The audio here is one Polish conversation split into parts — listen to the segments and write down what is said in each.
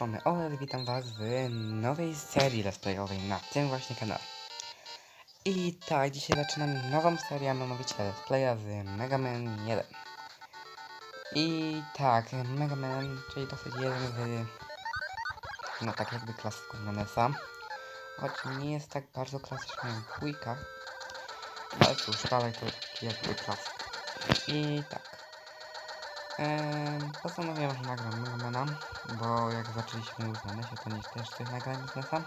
strony OLED, witam was w nowej serii let's playowej na tym właśnie kanale. I tak, dzisiaj zaczynam nową serię, mianowicie let's playa z Mega Man 1. I tak, Mega Man, czyli dosyć jeden z, no tak jakby klasyków na NES-a. Choć nie jest tak bardzo klasyczny jak dwójka, ale cóż, dalej to jakby klasyk. I tak. Eee, postanowiłem, że nagram Megamana, bo jak zaczęliśmy już na nesie, to nie też coś nagrałem z nesa.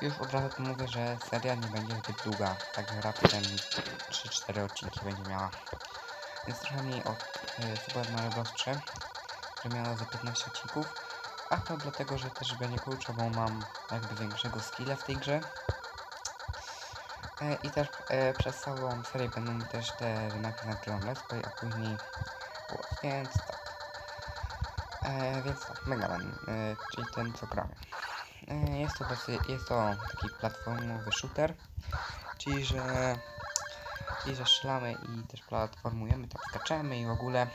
Już od razu tu mówię, że seria nie będzie zbyt długa, tak raptem 3-4 odcinki będzie miała. Więc trochę mniej od e, Super Mario Bros. 3, że miała za 15 odcinków. A to dlatego, że też będzie kluczową mam jakby większego skilla w tej grze. E, I też e, przez całą serię będą też te, że najpierw nagrywam let's play, a później więc tak. E, więc tak, Mega Man, e, czyli ten co gramy. E, jest, to jest to taki platformowy shooter, czyli że, czyli że strzelamy i też platformujemy, tak skaczemy i w ogóle.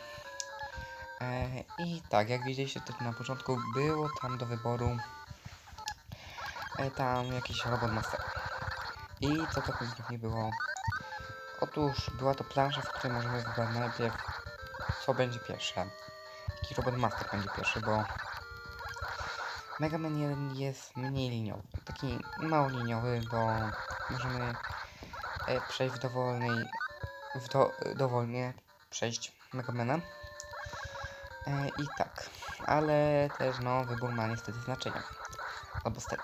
E, I tak, jak widzieliście też na początku, było tam do wyboru e, tam jakiś robot master. I co to konkretnie było? Otóż była to plansza, w której możemy wybrać najpierw co będzie pierwsze. Jaki robot master będzie pierwszy, bo Mega Man 1 jest mniej liniowy. Taki mało liniowy, bo możemy e, przejść w dowolnej w do, dowolnie przejść Megamana. E, I tak, ale też no wybór ma niestety znaczenie. Albo stety,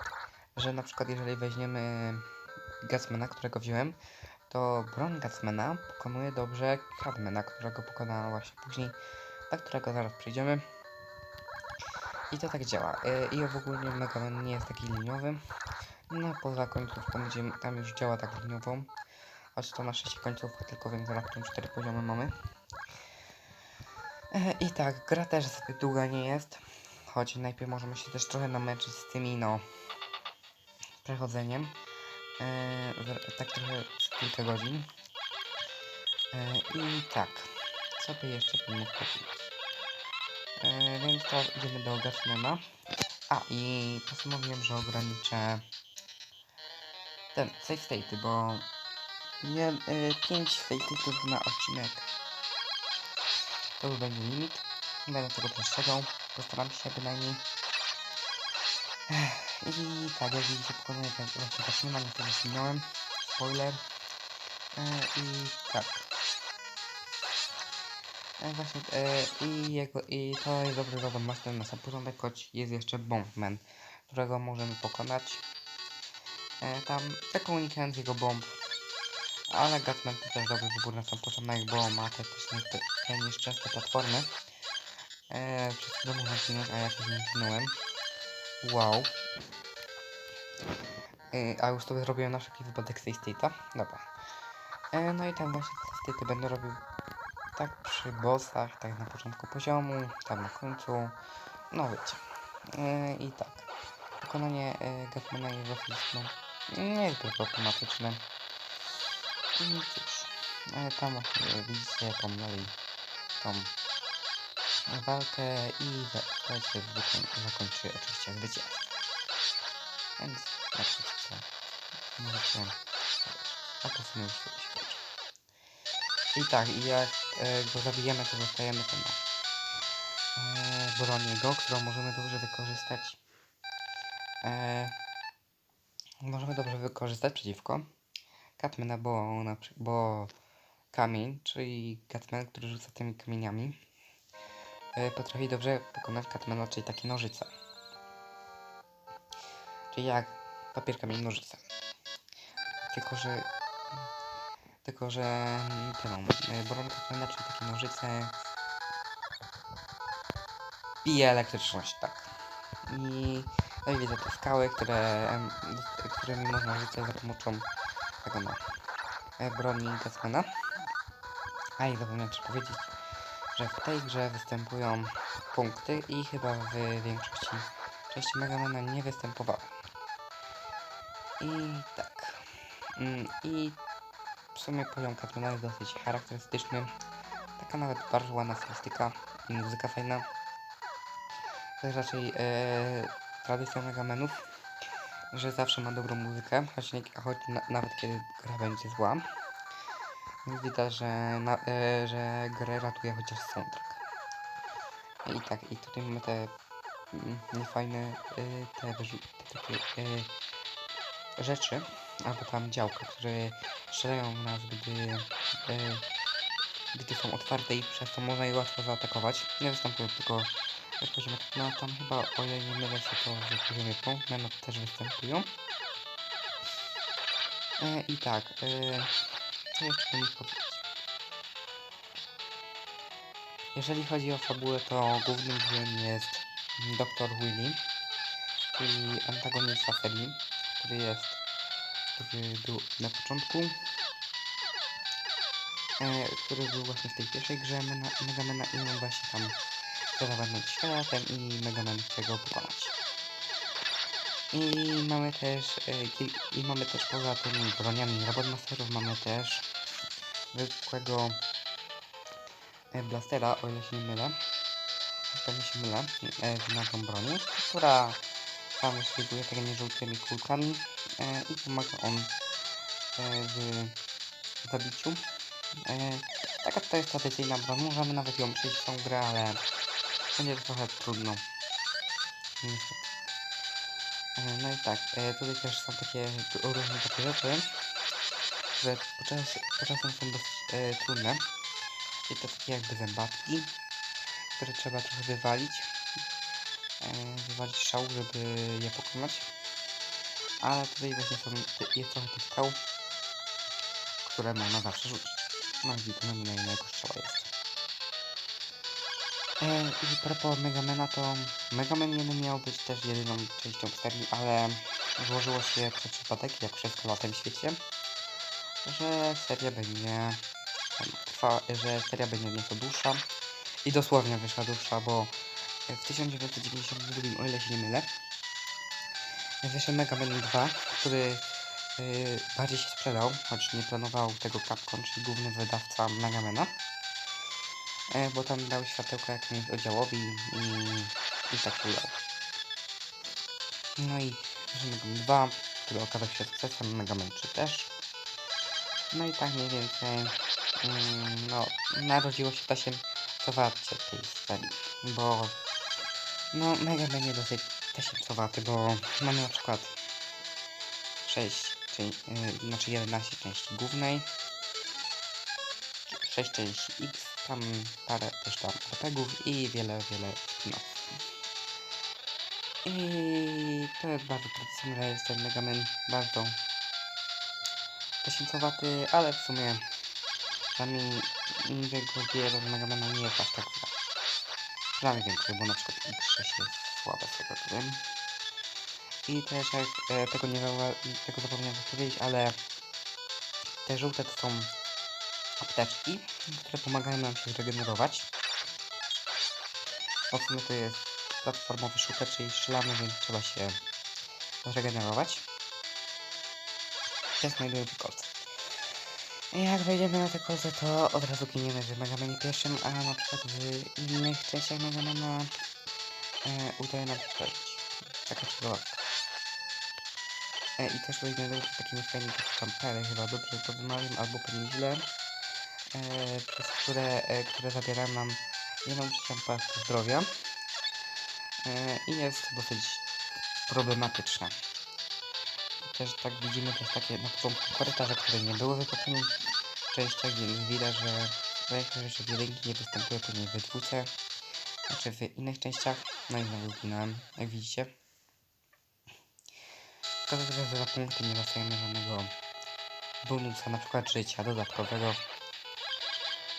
że na przykład jeżeli weźmiemy Gatsmana, którego wziąłem, to broń Gatsmana pokonuje dobrze Cadmana, którego pokonała właśnie później, do którego zaraz przejdziemy. I to tak działa. Yy, I w ogóle Mega Man nie jest taki liniowy. No poza końcówką, gdzie tam już działa tak liniowo. Choć to na 6 końcówkę tylko, więc raptem 4 poziomy mamy. Yy, I tak, gra też zbyt długa nie jest. Choć najpierw możemy się też trochę namęczyć z tymi, no, przechodzeniem. Yy, tak trochę kilka godzin. Yy, I tak, co by jeszcze bym mógł powiedzieć? Yy, więc teraz idziemy do Gatmana. A i postanowiłem, że ograniczę ten save state, bo nie, yy, 5 save na odcinek. To już będzie limit. Nie będę tego przestrzegał. Postaram się bynajmniej. Ech, I tak, jak widzicie, pokonuję ten właśnie Batmana, niestety zginąłem. Spoiler. E, I tak. E, właśnie, e, i, jego, i to dobry robot master na sam początek, choć jest jeszcze Bombman, którego możemy pokonać. E, tam tylko unikając jego bomb. Ale Gatman to też dobry wybór na sam początek, bo ma te te, te nieszczęsne platformy. E, przez chwilę można zginąć, a ja też nie zginąłem. Wow. Yy, a już sobie zrobiłem na wszelki wypadek save state'a. Dobra. Yy, no i tam właśnie state'y będę robił tak przy bossach, tak na początku poziomu, tam na końcu. No wiecie. Yy, I tak. Wykonanie yy, Gatmana jest dosyć, nie jest zbyt automatyczne. I cóż. Tam właśnie widzicie tą tą walkę i wykoń- zakończy oczywiście zwycięstwem. Więc przykład możecie a to w sumie już. I tak, i jak e, go zabijemy, to dostajemy tę e, broń jego, którą możemy dobrze wykorzystać. E, możemy dobrze wykorzystać przeciwko Catmana, bo, bo kamień, czyli Catman, który rzuca tymi kamieniami, e, potrafi dobrze pokonać Catmana, czyli takie nożyce. Czyli jak papier, kamień, nożyce. Tylko, że... Tylko, że... mam... e, Catmana, czyli takie nożyce... Bije elektryczność, tak. I... No i widzę te skały, które... którymi można rzucać za pomocą tego no... e, Broni Catmana. A i zapomniałem powiedzieć, że w tej grze występują punkty i chyba w większości części Megamana nie występowały. I tak. Mm, I sumie poziom Catmana jest dosyć charakterystyczny. Taka nawet bardzo ładna stylistyka i muzyka fajna. To jest raczej e, tradycja Megamenów, że zawsze ma dobrą muzykę, choć, nie, choć na, nawet kiedy gra będzie zła. Widać, że, na, e, że grę ratuje chociaż soundtrack. I tak, i tutaj mamy te mm, niefajne e, te, te takie e, rzeczy, albo tam działka, które strzelają w nas, gdy, e, gdy są otwarte i przez to można je łatwo zaatakować. Nie występują tylko poziomie no tam chyba o ile nie mylę się to w poziomie Pongmana też występują. E, I tak, e, co jeszcze bym powiedzieć? Jeżeli chodzi o fabułę, to głównym złym jest Dr. Willy, czyli antagonista serii, który jest, który był na początku, e, który był właśnie w tej pierwszej grze Mena- Megamana i on właśnie tam chce zawładnąć światem i Megaman chce go pokonać. I mamy też, e, i mamy też poza tymi broniami Robotmasterów mamy też zwykłego e, blastera, o ile się nie mylę. Pewnie się mylę, e, z nazwą broni, która tam szybuje takimi żółtymi kulkami i pomaga on e, w zabiciu. E, taka to jest tradycyjna broń, możemy nawet ją przejść w tą grę, ale będzie trochę trudno. Niestety. E, No i tak, e, tutaj też są takie różne takie rzeczy, które podczas, poczasem są dość e, trudne. I to takie jakby zębatki, które trzeba trochę wywalić. E, wywalić szał, żeby je pokonać. Ale tutaj właśnie są, jest trochę tych skał, które można zawsze rzucić. No i widzimy na ile kościoła jest. E, I propos Megamena, to Megaman 1 miał być też jedyną częścią serii, ale złożyło się przez przypadek, jak wszystko na tym świecie, że seria będzie że seria będzie nieco dłuższa i dosłownie wyszła dłuższa, bo w 1992, o ile się nie mylę, wyszedł Mega Man 2, który y, bardziej się sprzedał, choć nie planował tego Capcom, czyli główny wydawca Megamana, e, bo tam dał światełko jakiemuś oddziałowi i, i tak udał. No i Mega Man 2, który okazał się sukcesem, Mega Man 3 też. No i tak mniej więcej, mm, no, narodziło się to się zawarcie tej serii, bo no Mega Man jest dosyć tysiącowaty, bo mamy na przykład 6, czyli, yy, znaczy 11 części głównej, 6 części X, tam parę też tam RPGów i wiele, wiele spin-offów. I to jest bardzo tradycyjne, jest ten Mega Man bardzo tysiącowaty, ale w sumie dla mnie większość gier z Mega Mana nie jest aż tak zła. Przynajmniej większość, bo na przykład X6 jest słabe z tego wiem. I też jak e, tego nie tego zapomniałem powiedzieć, ale te żółte to są apteczki, które pomagają nam się zregenerować. Sumie to jest platformowy shooter, czyli strzelamy, więc trzeba się zregenerować. Ja znajduję w kolce. Jak wejdziemy na te kolce, to od razu giniemy w Mega Manie pierwszym, a na przykład w innych częściach Mega Mana e, udaje nam przeżyć. Taka ciekawostka. E, I też tutaj znajdują się takie takie kampery, chyba dobrze to wymawiam, albo pewnie źle, e, przez które, e, które zabierają nam jedną trzecią zdrowia e, i jest dosyć problematyczne. Też tak widzimy, jest takie na początku korytarze, które nie były wykopane w częściach, więc widać, że większość rzeczy w jedynki nie występuje później w dwójce, znaczy w innych częściach. No i znowu zginąłem, jak widzicie. Szkoda, że za punkty nie dostajemy żadnego bonusa, na przykład życia dodatkowego.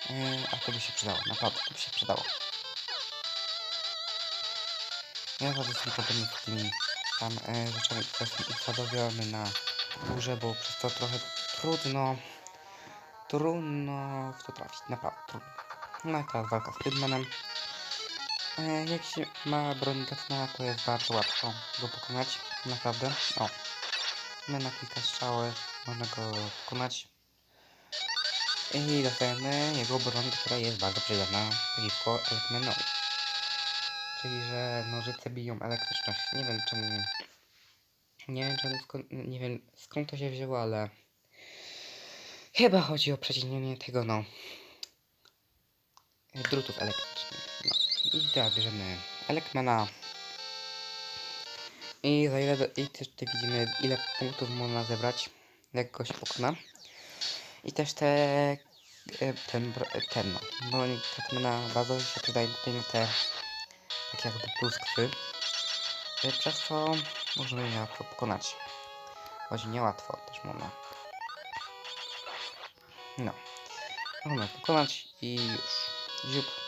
Yy, a to by się przydało, naprawdę to by się przydało. Ja bardzo jestem podobny z tymi tam e, rzeczami, które są na górze, bo przez to trochę trudno trudno w to trafić, naprawdę trudno. No i teraz walka z Kidmanem. E, jak się ma broń Gatmana, to jest bardzo łatwo go pokonać, naprawdę. O, my na kilka strzały można go pokonać. I dostajemy jego broń, która jest bardzo przydatna przeciwko Eggmanowi. czyli że nożyce biją elektryczność. Nie wiem czemu. Nie wiem czemu nie wiem skąd to się wzięło, ale chyba chodzi o przecinanie tego no drutów elektrycznych. I teraz bierzemy Elekmana. I za ile i też tutaj widzimy ile punktów można zebrać, jak goś pokona. I też te e, ten, ten no, broń Hetmana bazowy się przydaje tutaj na te tak jakby pluskwy. E, Przez co możemy je pokonać. Choć niełatwo też można. No. Możemy pokonać i już. Ziup.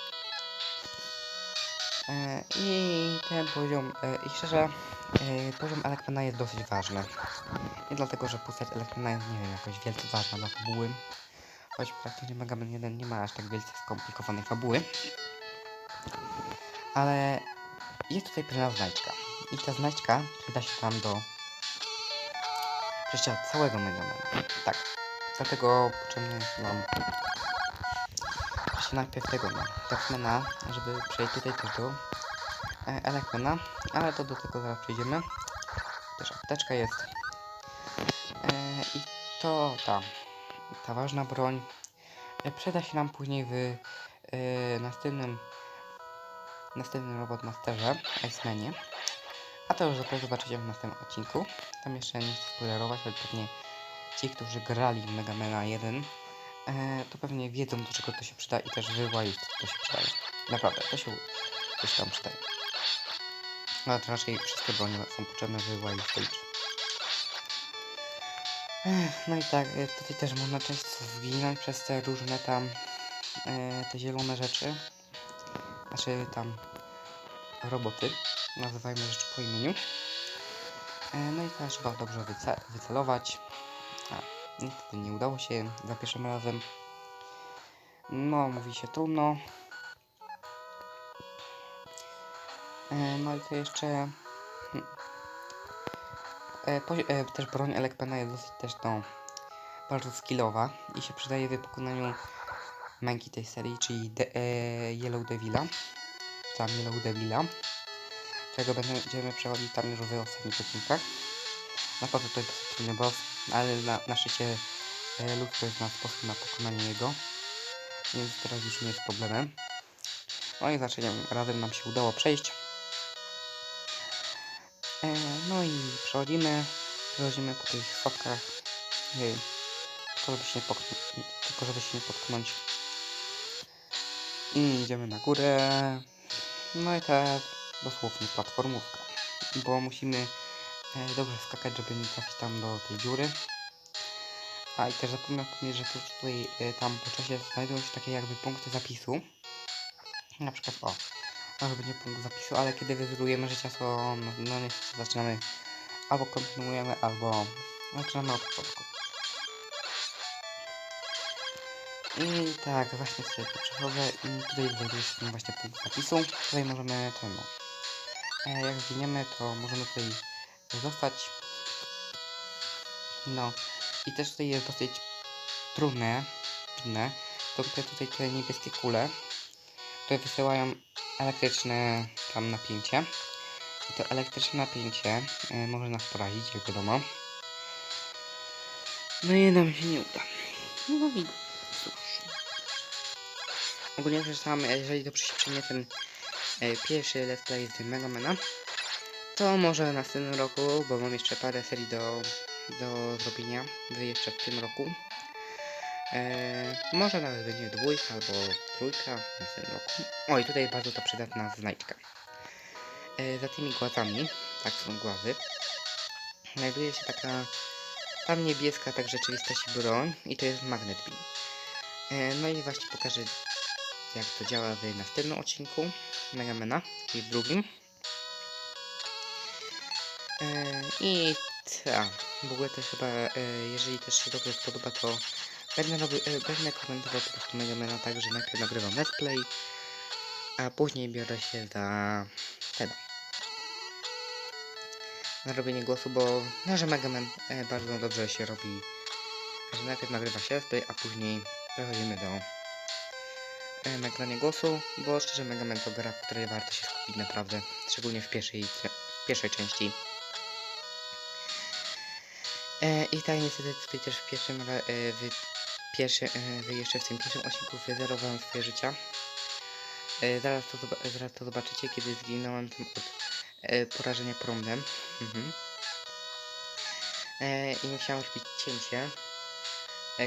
E, I ten poziom, e, i szczerze, e, poziom Elektrona jest dosyć ważny. Nie dlatego, że postać Elektrona jest, nie wiem, jakoś wielce ważna dla fabuły. Choć praktycznie Mega Man 1 nie ma aż tak wielce skomplikowanej fabuły. Ale jest tutaj pewna znajdźka. I ta znajdźka przyda się nam do przejścia całego Mega Mana. Tak. Dlatego potrzebny jest nam przejść najpierw tego no, Darkmana, żeby przejść tutaj do e, ale to do tego zaraz przejdziemy. Też apteczka jest. E, I to ta, ta ważna broń e, przyda się nam później w e, następnym następnym Robotmasterze, X-Menie. A to już dopiero zobaczycie w następnym odcinku. Tam jeszcze nie chcę spoilerować, ale pewnie ci, którzy grali w Mega Mana 1, e, to pewnie wiedzą do czego to się przyda i też wy Wise to się przydaje. Naprawdę, to się, to się tam przydaje. No to raczej wszystkie bronie są potrzebne w Wise Stage. Ech, No i tak, e, tutaj też można często zginąć przez te różne tam e, te zielone rzeczy. Znaczy tam roboty. Nazywajmy rzeczy po imieniu. E, no i teraz trzeba dobrze wyce wycelować. A, niestety nie udało się za pierwszym razem. No, mówi się trudno. E, no i to jeszcze... hmm. E, e, też broń Elekpena jest dosyć też no, bardzo skillowa i się przydaje w pokonaniu męki tej serii, czyli de, Yellow Devila. Tam Yellow Devila. Czego będziemy przechodzić tam już w ostatnich odcinkach. Naprawdę to jest trudny boss, ale na, na szczycie e, jest na sposób na pokonanie jego. Więc teraz już nie jest problemem. No i zaczynamy. Razem nam się udało przejść. E, no i przechodzimy. Przechodzimy po tych schodkach. Nie, tylko żeby się nie, tylko nie potknąć. I idziemy na górę. No i teraz dosłownie platformówka. Bo musimy e, dobrze skakać, żeby nie trafić tam do tej dziury. A i też zapomniałem że tu, tutaj e, tam po czasie znajdują się takie jakby punkty zapisu. Na przykład o, może będzie punkt zapisu, ale kiedy wyzerujemy życia, to no, no niestety zaczynamy albo kontynuujemy, albo zaczynamy od początku. I tak, właśnie sobie tu przechodzę i tutaj ten właśnie punkt zapisu. Tutaj możemy ten no, e, jak zginiemy, to możemy tutaj zostać. No i też tutaj jest dosyć trudne, trudne. To tutaj, tutaj te niebieskie kule, które wysyłają elektryczne tam napięcie. I to elektryczne napięcie e, może nas porazić, jak wiadomo. No i nam się nie uda. No i cóż. Ogólnie rzecz sam, jeżeli to przyjmie ten e, pierwszy let's play z Megamana, to może w następnym roku, bo mam jeszcze parę serii do, do zrobienia, jeszcze w tym roku. E, może nawet będzie dwójka albo trójka w następnym roku. O i tutaj bardzo to przydatna znajdźka. E, za tymi głazami, tak są głazy, znajduje się taka tam niebieska tak rzeczywistości broń i to jest magnet beam. E, no i właśnie pokażę jak to działa w następnym odcinku Megamana, czyli drugim. E, I ta, w ogóle też chyba, e, jeżeli też się dobrze spodoba, to będę, robił, e, będę komentował po prostu Megamana tak, że najpierw nagrywam let's play, a później biorę się za tego. Na robienie głosu, bo no, że Megaman bardzo dobrze się robi, że najpierw nagrywa się let's play, a później przechodzimy do nagranie głosu, bo szczerze Mega Man to gra, w której warto się skupić naprawdę, szczególnie w pierwszej, w pierwszej części. E, I tak niestety też w pierwszym, e, w pierwszy, e, jeszcze w tym pierwszym odcinku wyzerowałem swoje życia. Zaraz, to, zaraz to zobaczycie, kiedy zginąłem tym od porażenia prądem. Mhm. I chciałem robić cięcie,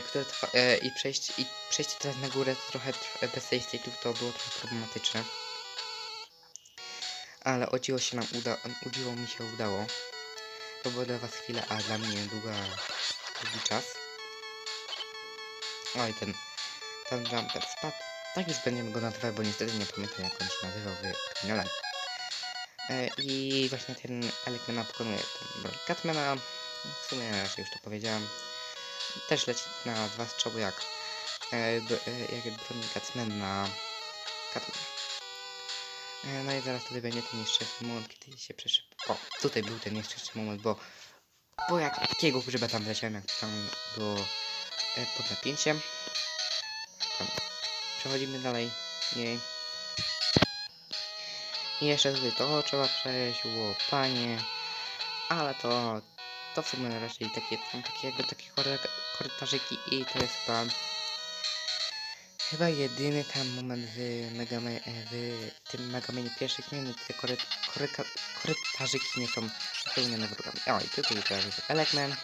które trwa, i, przejść, i przejście teraz na górę to trochę tr- bez save state'ów to było trochę problematyczne. Ale o dziwo się nam uda, o dziwo mi się udało. To było dla was chwila, a dla mnie długa, długi czas. Oj, ten, ten jumper spadł. Tak już będziemy go nazywać, bo niestety nie pamiętam jak on się nazywał w. E, I właśnie ten Elecmana pokonuje ten Catmana. W sumie już to powiedziałem. Też leci na dwa strzały jak, e, e, jak broń Catman na Catman. E, no i zaraz tutaj będzie ten nieszczęsny moment, kiedy się przeszedł. O, tutaj był ten nieszczęsny moment, bo bo jak takiego grzyba tam wleciałem, jak tam było e, pod napięciem. Tam. Przechodzimy dalej. Nie. I jeszcze tutaj to trzeba przejść, ło panie. Ale to, to w sumie raczej takie, tam takie kory- korytarzyki i to jest chyba Chyba jedyny tam moment w, Megame, e, w tym Megamanie pierwszych, nie wiem, te korytarzyki nie są wypełnione wrogami. O, i tutaj teraz jest Elecman.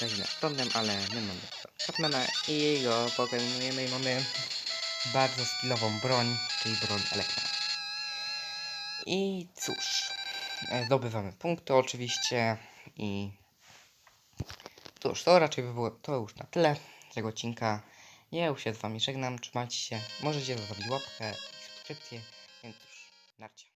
Razimy z prądem, ale my mamy Catmana i go pokonujemy i mamy bardzo skillową broń, czyli broń Elecmana. I cóż, e, zdobywamy punkty oczywiście i cóż, to raczej by było to już na tyle tego odcinka. Ja już się z wami żegnam, trzymajcie się, możecie zostawić łapkę i subskrypcję, więc już narcie.